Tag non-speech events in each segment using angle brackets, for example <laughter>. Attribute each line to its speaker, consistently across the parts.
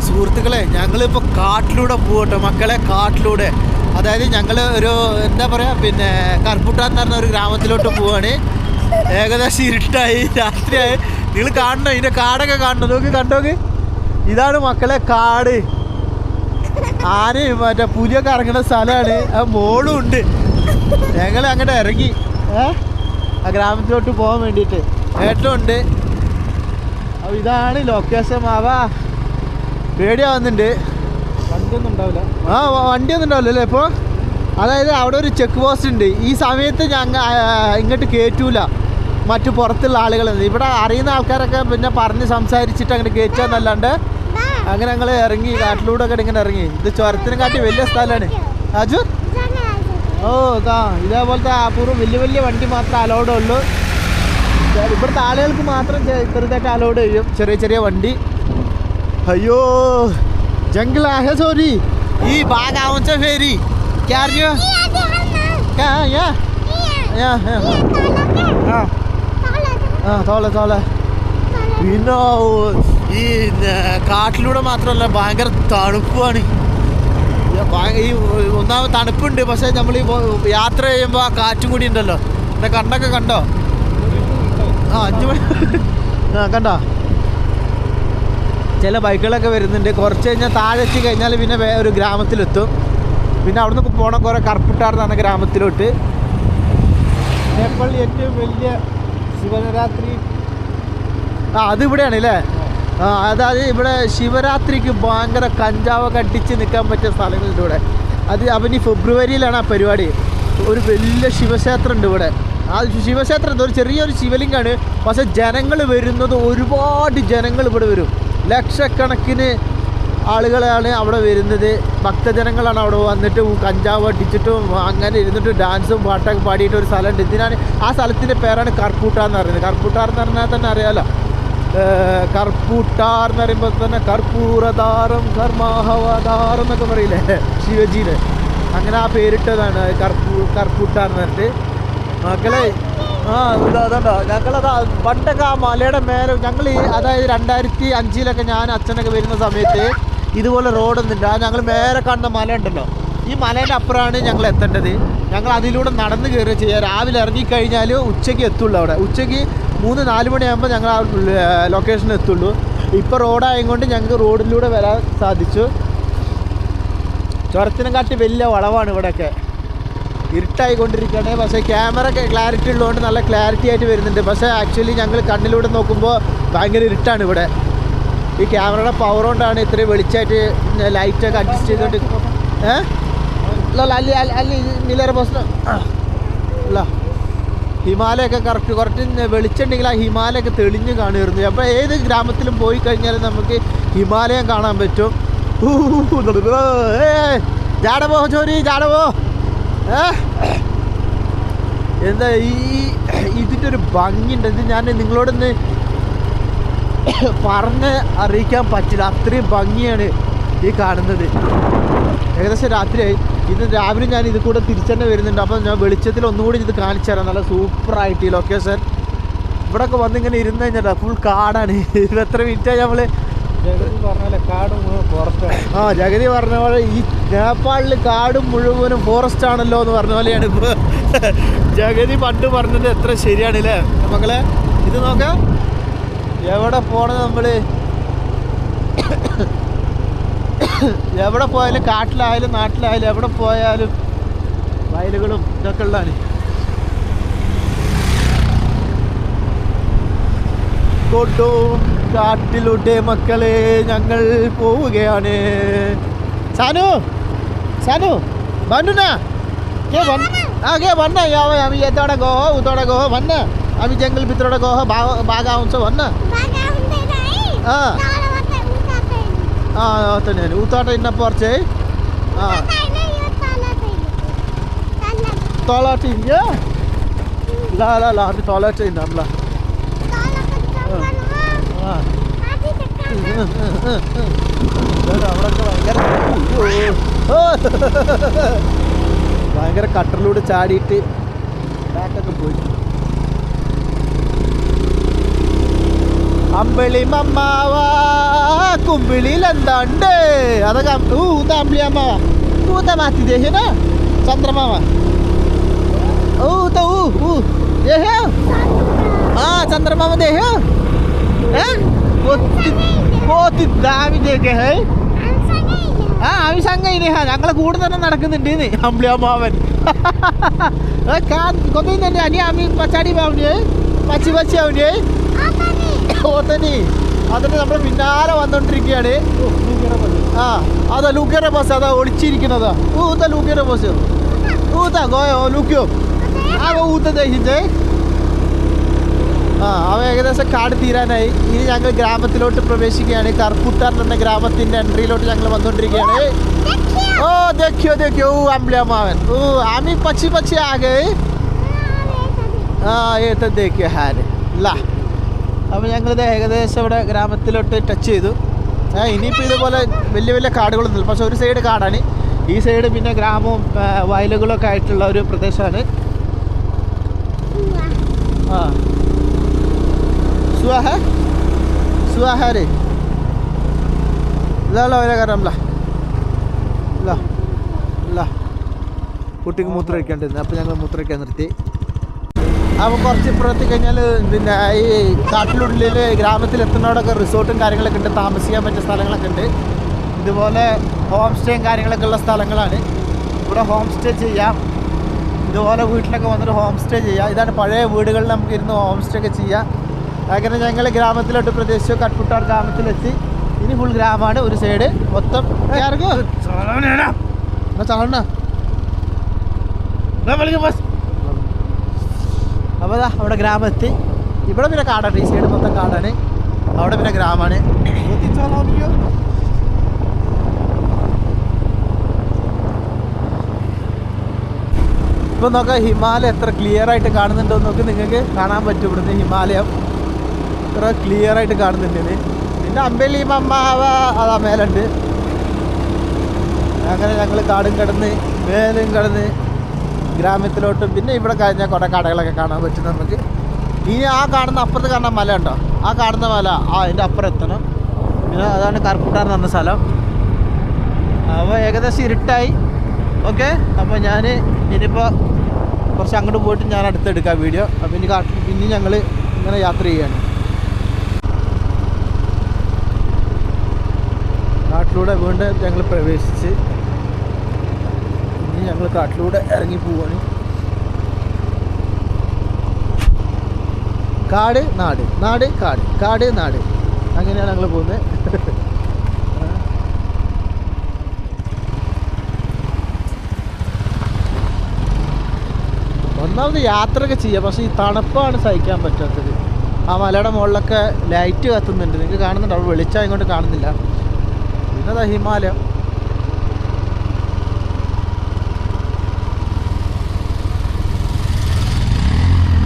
Speaker 1: സുഹൃത്തുക്കളെ ഞങ്ങളിപ്പോൾ കാട്ടിലൂടെ പോകട്ടെ മക്കളെ കാട്ടിലൂടെ. അതായത് ഞങ്ങൾ ഒരു എന്താ പറയുക പിന്നെ കർപ്പുട്ട എന്ന് പറഞ്ഞ ഒരു ഗ്രാമത്തിലോട്ട് പോവാണ്. ഏകദേശം ഇരുട്ടായി രാത്രിയായി. നിങ്ങൾ കാണണം? ഇതിന്റെ കാടൊക്കെ കാണണം? നോക്കി കണ്ടോക്ക് ഇതാണ് മക്കളെ കാട്. ആനയും മറ്റേ പുലിയൊക്കെ ഇറങ്ങുന്ന സ്ഥലമാണ്. ആ മോളും ഉണ്ട്. ഞങ്ങൾ അങ്ങോട്ട് ഇറങ്ങി. ഏ? ആ ഗ്രാമത്തിലോട്ട് പോകാൻ വേണ്ടിയിട്ട്. ഉണ്ട്. അപ്പോൾ ഇതാണ് ലൊക്കേഷൻ മാവാ. പേടിയാവുന്നുണ്ട്. ആ വണ്ടിയൊന്നും ഉണ്ടാവില്ല അല്ലേ ഇപ്പോൾ അതായത് അവിടെ ഒരു ചെക്ക് പോസ്റ്റ് ഉണ്ട്. ഈ സമയത്ത് ഞങ്ങൾ ഇങ്ങോട്ട് കയറ്റൂല മറ്റു പുറത്തുള്ള ആളുകൾ ഇവിടെ അറിയുന്ന ആൾക്കാരൊക്കെ പിന്നെ പറഞ്ഞ് സംസാരിച്ചിട്ട് അങ്ങോട്ട് കയറ്റാന്നല്ലാണ്ട് അങ്ങനെ ഞങ്ങൾ ഇറങ്ങി കാട്ടിലൂടെ ഒക്കെ ഇങ്ങനെ ഇറങ്ങി. ഇത് ചുരത്തിനെ കാട്ടി വലിയ സ്ഥലമാണ്. അജു ഓ ഇതാ ഇതേപോലത്തെ അപൂർവം വലിയ വലിയ വണ്ടി മാത്രമേ അലൗഡ് ഉള്ളൂ. ഇവിടുത്തെ ആളുകൾക്ക് മാത്രം ചെറുതായിട്ട് അലൗഡ് ചെയ്യും. ചെറിയ ചെറിയ വണ്ടി. അയ്യോ જંગલા હે છોરી ઈ બાગ આવું છે ફેરી ક્યાં રહ્યો ક્યાં યા યા હા ആ തോളെ തോളെ. പിന്നെ ഈ കാട്ടിലൂടെ മാത്രമല്ല ഭയങ്കര തണുപ്പാണ്. ഈ ഒന്നാമത് തണുപ്പുണ്ട്. പക്ഷെ നമ്മൾ ഈ യാത്ര ചെയ്യുമ്പോൾ ആ കാറ്റും കൂടി ഉണ്ടല്ലോ. എന്റെ കണ്ണൊക്കെ കണ്ടോ? ആ അഞ്ച് മണി ആ കണ്ടോ? ചില ബൈക്കുകളൊക്കെ വരുന്നുണ്ട്. കുറച്ച് കഴിഞ്ഞാൽ താഴെ എത്തി കഴിഞ്ഞാൽ പിന്നെ വേ ഒരു ഗ്രാമത്തിലെത്തും. പിന്നെ അവിടുന്ന് പോകണം കുറേ കറുപ്പിട്ടാർന്നാണ് ഗ്രാമത്തിലോട്ട്. നേപ്പാളിൽ ഏറ്റവും വലിയ ശിവരാത്രി ആ അതിവിടെയാണ് അല്ലേ? ആ അതായത് ഇവിടെ ശിവരാത്രിക്ക് ഭയങ്കര കഞ്ചാവൊക്കെ അടിച്ച് നിൽക്കാൻ പറ്റിയ സ്ഥലങ്ങളുണ്ട് ഇവിടെ. അത് അവന് ഫെബ്രുവരിയിലാണ് ആ പരിപാടി. ഒരു വലിയ ശിവക്ഷേത്രം ഉണ്ട് ഇവിടെ. ആ ശിവക്ഷേത്രം എന്തോ ഒരു ചെറിയൊരു ശിവലിംഗമാണ് പക്ഷെ ജനങ്ങൾ വരുന്നത് ഒരുപാട് ജനങ്ങൾ ഇവിടെ വരും. ലക്ഷക്കണക്കിന് ആളുകളാണ് അവിടെ വരുന്നത്. ഭക്തജനങ്ങളാണ് അവിടെ വന്നിട്ട് കഞ്ചാവ് അടിച്ചിട്ടും അങ്ങനെ ഇരുന്നിട്ട് ഡാൻസും പാട്ടൊക്കെ പാടിയിട്ട് ഒരു സ്ഥലമുണ്ട്. ഇതിനാണ് ആ സ്ഥലത്തിന്റെ പേരാണ് കർപ്പൂട്ട എന്ന് പറയുന്നത്. കർപ്പൂട്ടാർ എന്ന് പറഞ്ഞാൽ തന്നെ അറിയാലോ? ഏർ കർപ്പൂട്ടാർ എന്ന് പറയുമ്പോൾ തന്നെ കർപ്പൂരതാരം കർമാഹവതാരം എന്നൊക്കെ പറയില്ലേ? ശിവജീന് അങ്ങനെ ആ പേരിട്ടതാണ് കർപ്പൂ കർപ്പൂട്ടാർ എന്ന് പറഞ്ഞിട്ട്. മക്കളെ ആ അതുണ്ടോ ഞങ്ങളതാ പണ്ടൊക്കെ ആ മലയുടെ മേലെ ഞങ്ങൾ ഈ അതായത് രണ്ടായിരത്തി അഞ്ചിലൊക്കെ ഞാൻ അച്ഛനൊക്കെ വരുന്ന സമയത്ത് ഇതുപോലെ റോഡൊന്നുണ്ട്. ആ ഞങ്ങൾ മേലെ കാണുന്ന മല ഉണ്ടല്ലോ. ഈ മലേന്റെ അപ്പുറമാണ് ഞങ്ങൾ എത്തേണ്ടത്. ഞങ്ങൾ അതിലൂടെ നടന്ന് കയറുക ചെയ്യുക രാവിലെ ഇറങ്ങിക്കഴിഞ്ഞാൽ ഉച്ചയ്ക്ക് എത്തുള്ളൂ അവിടെ. ഉച്ചയ്ക്ക് മൂന്ന് നാല് മണിയാകുമ്പോൾ ഞങ്ങൾ ആ ലൊക്കേഷനിൽ എത്തുള്ളൂ. ഇപ്പോൾ റോഡായത് കൊണ്ട് ഞങ്ങൾക്ക് റോഡിലൂടെ വരാൻ സാധിച്ചു. ചുരത്തിനെ കാട്ടി വലിയ വളവാണ് ഇവിടെയൊക്കെ ഇരുട്ടായി കൊണ്ടിരിക്കുകയാണ് പക്ഷേ ക്യാമറ ക്ലാരിറ്റി ഉള്ളതുകൊണ്ട് നല്ല ക്ലാരിറ്റി ആയിട്ട് വരുന്നുണ്ട്. പക്ഷേ ആക്ച്വലി ഞങ്ങൾ കണ്ണിലൂടെ നോക്കുമ്പോൾ ഭയങ്കര ഇരുട്ടാണ് ഇവിടെ. ഈ ക്യാമറയുടെ പവർ കൊണ്ടാണ് ഇത്രയും വെളിച്ചമായിട്ട് ലൈറ്റൊക്കെ അഡ്ജസ്റ്റ് ചെയ്തുകൊണ്ട് ഏഹ് അല്ല പ്രശ്നം അല്ല ഹിമാലയൊക്കെ കറക്റ്റ് കുറച്ച് വെളിച്ചുണ്ടെങ്കിൽ ആ ഹിമാലയൊക്കെ തെളിഞ്ഞ് കാണുമായിരുന്നു. അപ്പോൾ ഏത് ഗ്രാമത്തിലും പോയി കഴിഞ്ഞാൽ നമുക്ക് ഹിമാലയം കാണാൻ പറ്റും. ഏ ജാടവോ ചോരി ജാടവോ? എന്താ ഈ ഇതിന്റെ ഒരു ഭംഗിയുണ്ട്. ഇത് ഞാൻ നിങ്ങളോടൊന്ന് പറഞ്ഞ് അറിയിക്കാൻ പറ്റില്ല. അത്രയും ഭംഗിയാണ് ഈ കാണുന്നത്. ഏകദേശം രാത്രിയായി. ഇത് രാവിലെ ഞാൻ ഇത് കൂടെ തിരിച്ചന്നെ വരുന്നുണ്ട്. അപ്പോൾ ഞാൻ വെളിച്ചത്തിൽ ഒന്നുകൂടി ഇത് കാണിച്ചു തരാം. നല്ല സൂപ്പറായിട്ട് ഈ ലൊക്കേഷൻ ഇവിടെയൊക്കെ വന്നിങ്ങനെ ഇരുന്ന് കഴിഞ്ഞാൽ ഫുൾ കാടാണ്. <laughs> ഇത് എത്ര മിനിറ്റായി നമ്മൾ ആ ജഗതി പറഞ്ഞ പോലെ ഈ നേപ്പാളിൽ കാടും മുഴുവനും ഫോറസ്റ്റ് ആണല്ലോ എന്ന് പറഞ്ഞ പോലെയാണ് ഇപ്പോൾ ജഗതി പണ്ട് പറഞ്ഞത് എത്ര ശരിയാണ് അല്ലേ മക്കളെ ഇത് നോക്കാം. എവിടെ പോണത് നമ്മൾ? എവിടെ പോയാലും കാട്ടിലായാലും നാട്ടിലായാലും എവിടെ പോയാലും വയലുകളും ഇതൊക്കെ ഉള്ളതാണ്. കൊടും കാട്ടിലൂടെ മക്കളെ ഞങ്ങൾ പോവുകയാണ് സാനു സാനു ബണ്ണുന के भन आगे भन्न अब हामी यताबाट गयो हो उताबाट गयो हो भन्न हामी जङ्गल भित्रबाट गयो हो बाघ बाघ आउँछ भन्न अँ अँ हो त नि अनि उताबाट हिँड्न पर्छ है अँ तल हिँड्यो ल ल ल हामी तल चाहिँ हिँड्छौँ ल अँ അവിടെയൊക്കെ ഭയങ്കര കട്ടറിലൂടെ ചാടിയിട്ട് ബാക്കൊക്കെ പോയി. അമ്പിളി മമ്മാവാ കുമ്പിളിയിൽ എന്താണ്ട്? അതൊക്കെ ഊത്ത അമ്പിളിയമ്മാവ ഊത്ത മാറ്റി ദേഹന ചന്ദ്രമാവ. ഊത്ത ഊ ഊ ദേഹ ആ ചന്ദ്രമാവ ദേഹ പോത്തി ഹേ? ആ ആവശ്യം ഞങ്ങളെ കൂടെ തന്നെ നടക്കുന്നുണ്ട് അമ്പ്ലിയാമാവൻ <laughs> കൊതുകുന്നുണ്ട് അനി അമ്മി പച്ചാടി പാവണേ പച്ചി പച്ചി ആവണേ ഓത്തനി. അതിന് നമ്മൾ പിന്നാലെ വന്നോണ്ടിരിക്കുകയാണ് ആ അതാ ലൂക്കിയുടെ ബസ് അതാ ഒളിച്ചിരിക്കുന്നതാ. ഊത്ത ലൂക്കിയുടെ ബസ് ഊത്ത ഗോയോ ലൂക്കിയോ. ആ ഊത്ത ദേശിച്ചേ ആ അവ ഏകദേശം കാട് തീരാനായി. ഇനി ഞങ്ങൾ ഗ്രാമത്തിലോട്ട് പ്രവേശിക്കുകയാണ്. കർപ്പുട്ടാൻ എന്ന ഗ്രാമത്തിന്റെ എൻട്രിയിലോട്ട് ഞങ്ങൾ വന്നുകൊണ്ടിരിക്കുകയാണ്. ഓ ദേഖ്യോ ദേഖ്യോ. ഓ അമ്പ്ലമാവൻ ഓ ആമി പക്ഷി പക്ഷി ആകെ. ആ ഏത്ത ദേഖ്യോ ഹാര് ലാ. ഞങ്ങൾ ഞങ്ങളിത് ഏകദേശം ഇവിടെ ഗ്രാമത്തിലോട്ട് ടച്ച് ചെയ്തു. ഇനിയിപ്പോൾ ഇതുപോലെ വലിയ വലിയ കാടുകളൊന്നുമില്ല പക്ഷെ ഒരു സൈഡ് കാടാണ്. ഈ സൈഡ് പിന്നെ ഗ്രാമവും വയലുകളൊക്കെ ആയിട്ടുള്ള ഒരു പ്രദേശമാണ്. ആ. സുഹാ സുഹാര് ലാ വരെ കയറാം ലാ ലാ ലാ കുട്ടിക്ക് മൂത്രമൊഴിക്കേണ്ടിരുന്നു അപ്പോൾ ഞങ്ങൾ മൂത്രമൊഴിക്കാൻ നിർത്തി അപ്പോൾ കുറച്ച് ഇപ്പുറത്ത് കഴിഞ്ഞാൽ പിന്നെ ഈ കാട്ടിലുള്ളിൽ ഗ്രാമത്തിൽ എത്തുന്നതോടൊക്കെ റിസോർട്ടും കാര്യങ്ങളൊക്കെ ഉണ്ട്. താമസിക്കാൻ പറ്റിയ സ്ഥലങ്ങളൊക്കെ ഉണ്ട്. ഇതുപോലെ ഹോം സ്റ്റേയും കാര്യങ്ങളൊക്കെ ഉള്ള സ്ഥലങ്ങളാണ്. ഇവിടെ ഹോം സ്റ്റേ ചെയ്യാം. ഇതുപോലെ വീട്ടിലൊക്കെ വന്നിട്ട് ഹോം സ്റ്റേ ചെയ്യാം. ഇതാണ് പഴയ വീടുകളിൽ നമുക്ക് ഇരുന്ന് ഹോം സ്റ്റേ ഒക്കെ ചെയ്യാം. അങ്ങനെ ഞങ്ങൾ ഗ്രാമത്തിലോട്ട് പ്രദേശിച്ചു കട്ട്പുട്ടാർ ഗ്രാമത്തിലെത്തി. ഇനി ഫുൾ ഗ്രാമമാണ് ഒരു സൈഡ് മൊത്തം ചളണ്ണ അപ്പോൾ അവിടെ ഗ്രാമം എത്തി ഇവിടെ പിന്നെ കാടാണ് ഈ സൈഡ് മൊത്തം കാടാണ്. അവിടെ പിന്നെ ഗ്രാമമാണ് ഇപ്പൊ നോക്കാം ഹിമാലയം എത്ര ക്ലിയർ ആയിട്ട് കാണുന്നുണ്ടോ നോക്കി നിങ്ങൾക്ക് കാണാൻ പറ്റും ഇവിടുന്ന് ഹിമാലയം. എത്ര ക്ലിയർ ആയിട്ട് കാണുന്നുണ്ട്. പിന്നെ അമ്പലി മമ്മാവ അതാ മേലുണ്ട്. അങ്ങനെ ഞങ്ങൾ കാടും കടന്ന് മേലും കടന്ന് ഗ്രാമത്തിലോട്ടും പിന്നെ ഇവിടെ കഴിഞ്ഞാൽ കുറേ കടകളൊക്കെ കാണാൻ പറ്റും നമുക്ക്. ഇനി ആ കാണുന്ന അപ്പുറത്ത് കാണുന്ന മല ഉണ്ടോ? ആ കാണുന്ന മല ആ അതിന്റെ അപ്പുറം എത്തണം. പിന്നെ അതാണ് കർക്കുട്ടാർ എന്ന് പറഞ്ഞ സ്ഥലം. അപ്പോൾ ഏകദേശം ഇരുട്ടായി. ഓക്കെ? അപ്പോൾ ഞാൻ ഇനിയിപ്പോൾ കുറച്ച് അങ്ങോട്ട് പോയിട്ട് ഞാൻ അടുത്തെടുക്കാം വീഡിയോ. അപ്പോൾ ഇനി കാട്ടിൽ പിന്നെ ഞങ്ങൾ ഇങ്ങനെ യാത്ര ചെയ്യാണ്. കാട്ടിലൂടെ വീണ്ടും ഞങ്ങൾ പ്രവേശിച്ച് ഇനി ഞങ്ങൾ കാട്ടിലൂടെ ഇറങ്ങി പോവാണ്. കാട് നാട് നാട് കാട് കാട് നാട്. അങ്ങനെയാണ് ഞങ്ങൾ പോകുന്നത് ഒന്നാമത് യാത്രയൊക്കെ ചെയ്യാം. പക്ഷേ ഈ തണുപ്പാണ് സഹിക്കാൻ പറ്റാത്തത്. ആ മലയുടെ മുകളിലൊക്കെ ലൈറ്റ് കത്തുന്നുണ്ട്. നിങ്ങൾക്ക് കാണുന്നുണ്ട്? അവിടെ വെളിച്ചം ഇങ്ങോട്ട് കാണുന്നില്ല. പിന്നതാ ഹിമാലയം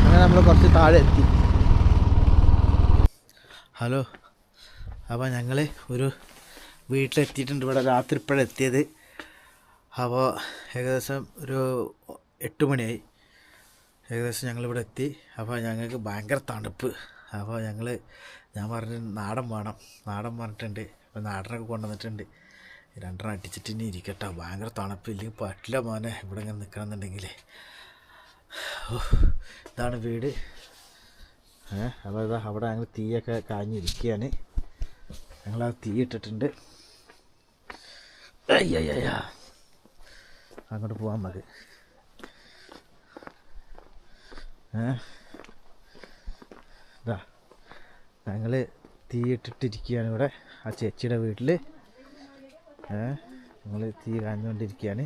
Speaker 1: അങ്ങനെ നമ്മൾ കുറച്ച് താഴെ എത്തി ഹലോ അപ്പോൾ ഞങ്ങൾ ഒരു വീട്ടിലെത്തിയിട്ടുണ്ട്. ഇവിടെ രാത്രി ഇപ്പോഴെത്തിയത് അപ്പോൾ ഏകദേശം ഒരു എട്ട് മണിയായി. ഏകദേശം ഞങ്ങളിവിടെ എത്തി. അപ്പോൾ ഞങ്ങൾക്ക് ഭയങ്കര തണുപ്പ്. അപ്പോൾ ഞങ്ങൾ ഞാൻ പറഞ്ഞ നാടൻ വേണം. നാടൻ പറഞ്ഞിട്ടുണ്ട്. അപ്പോൾ നാടനൊക്കെ കൊണ്ടുവന്നിട്ടുണ്ട്. രണ്ടെണ്ണം അടിച്ചിട്ട് ഇനി ഇരിക്കട്ടെ. ഭയങ്കര തണുപ്പ്. ഇല്ലെങ്കിൽ പറ്റില്ല മോനെ. ഇവിടെ ഇങ്ങനെ നിൽക്കണമെന്നുണ്ടെങ്കിൽ ഇതാണ് വീട്. ഏഹ് അപ്പോൾ ഇതാ അവിടെ ഞങ്ങൾ തീയൊക്കെ കാഞ്ഞിരിക്കുകയാണ് ഞങ്ങൾ ആ തീ ഇട്ടിട്ടുണ്ട്. അങ്ങോട്ട് പോകാൻ മതി ഏ ഇതാ ഞങ്ങൾ തീ ഇട്ടിട്ടിരിക്കുകയാണ് ഇവിടെ. ആ ചേച്ചിയുടെ വീട്ടിൽ നിങ്ങൾ തീ കാഞ്ഞുകൊണ്ടിരിക്കുകയാണ്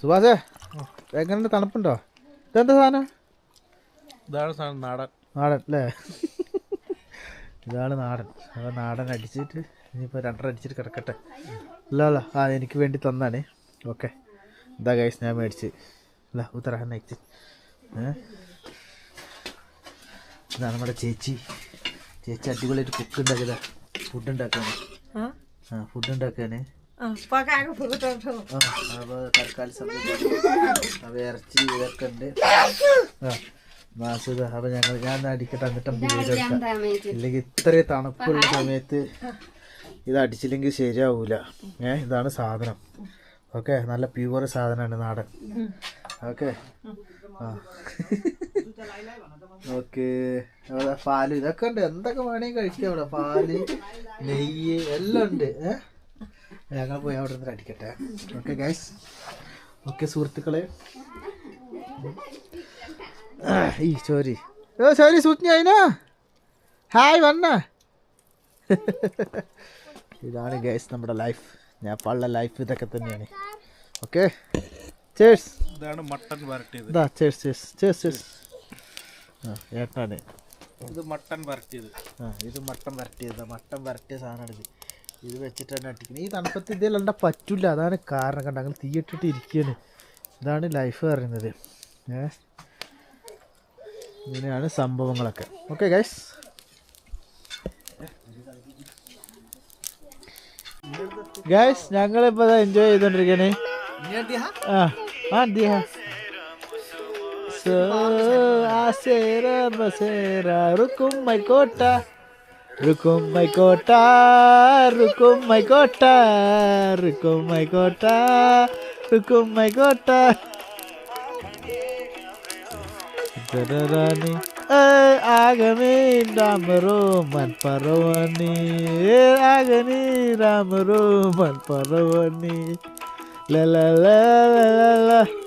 Speaker 1: സുഭാഷേ എങ്ങനെയുണ്ട് തണുപ്പുണ്ടോ? ഇതെന്താ സാധനം?
Speaker 2: ഇതാണ് സാധനം നാടൻ.
Speaker 1: നാടൻ അല്ലേ? ഇതാണ് നാടൻ. അപ്പോൾ നാടൻ അടിച്ചിട്ട് ഇനിയിപ്പോൾ രണ്ടര അടിച്ചിട്ട് കിടക്കട്ടെ. അല്ല അല്ല ആ എനിക്ക് വേണ്ടി തന്നാണ്. ഓക്കെ. എന്താ കൈസ് ഞാൻ മേടിച്ച്. അല്ല ഉത്തരാഹൻ നയിച്ച് ഇതാണ് നമ്മുടെ ചേച്ചി. ചേച്ചി അടിപൊളിയായിട്ട് കുക്ക് ഉണ്ടാക്കിയതാ. ഫുഡ് ഉണ്ടാക്കാന്. ആ? ഫുഡ് ഉണ്ടാക്കാന്. തൽക്കാലി അപ്പോൾ തൽക്കാലം സമയം അപ്പോൾ ഇറച്ചി ഇതൊക്കെ ഉണ്ട്. മാസൂദ അപ്പോൾ ഞങ്ങൾ ഞാൻ അടിക്കട്ടെ എന്നിട്ട് ഇല്ലെങ്കിൽ ഇത്രയും തണുപ്പുള്ള സമയത്ത് ഇത് അടിച്ചില്ലെങ്കിൽ ശരിയാവൂല. ഏ ഇതാണ് സാധനം. ഓക്കെ നല്ല പ്യുവർ സാധനമാണ് നാടൻ. ഓക്കെ. ആ. <laughs> അവിടെ പാൽ ഇതൊക്കെ ഉണ്ട്. എന്തൊക്കെ വേണമെങ്കിൽ കഴിക്കാം അവിടെ പാൽ നെയ്യ് എല്ലാം ഉണ്ട്. ഞങ്ങൾ പോയി അവിടെ നിന്ന് അടിക്കട്ടെ. ഓക്കെ ഗൈസ് ഓക്കെ സുഹൃത്തുക്കളെ. ഈ സോറി ഓ സോറി സൂചന ഹായ് വന്ന. ഇതാണ് ഗൈസ് നമ്മുടെ ലൈഫ് ഞാൻ പള്ള ലൈഫ് ഇതൊക്കെ തന്നെയാണ്. ഓക്കെ. ചേഴ്സ്
Speaker 2: ഇതാണ് മട്ടൻ വരട്ടിയത്.
Speaker 1: ഇതാ ചേസ് ചേസ് ചേസ് ചേസ്. ആ ഏട്ടാണ്
Speaker 2: ഇത് മട്ടൻ വരട്ടിയത്.
Speaker 1: ആ ഇത് മട്ടൻ വരട്ടിയത്. മട്ടൻ വരട്ടിയ സാധനമാണിത്. ഇത് ഇത് വെച്ചിട്ട് തന്നെ അടിക്കുന്നത് ഈ തണുപ്പത്ത് ഇതിലണ്ട പറ്റില്ല അതാണ് കാരണം. കണ്ട അങ്ങനെ തീയിട്ടിട്ട് ഇരിക്കുകയാണ് ഇതാണ് ലൈഫ് പറയുന്നത്. ഏ? ഇങ്ങനെയാണ് സംഭവങ്ങളൊക്കെ. ഓക്കെ ഗൈസ് ഗൈസ് ഞങ്ങളിപ്പോൾ എൻജോയ് ചെയ്തോണ്ടിരിക്കണേ ആ. Ah, Dios. Acera, acera, rukum my cota. Rukum my cota, rukum my cota, rukum my cota, rukum my cota. Darani, ay eh, agani ramro man paravani, eh, agani ramro man paravani. 啦啦啦啦啦啦。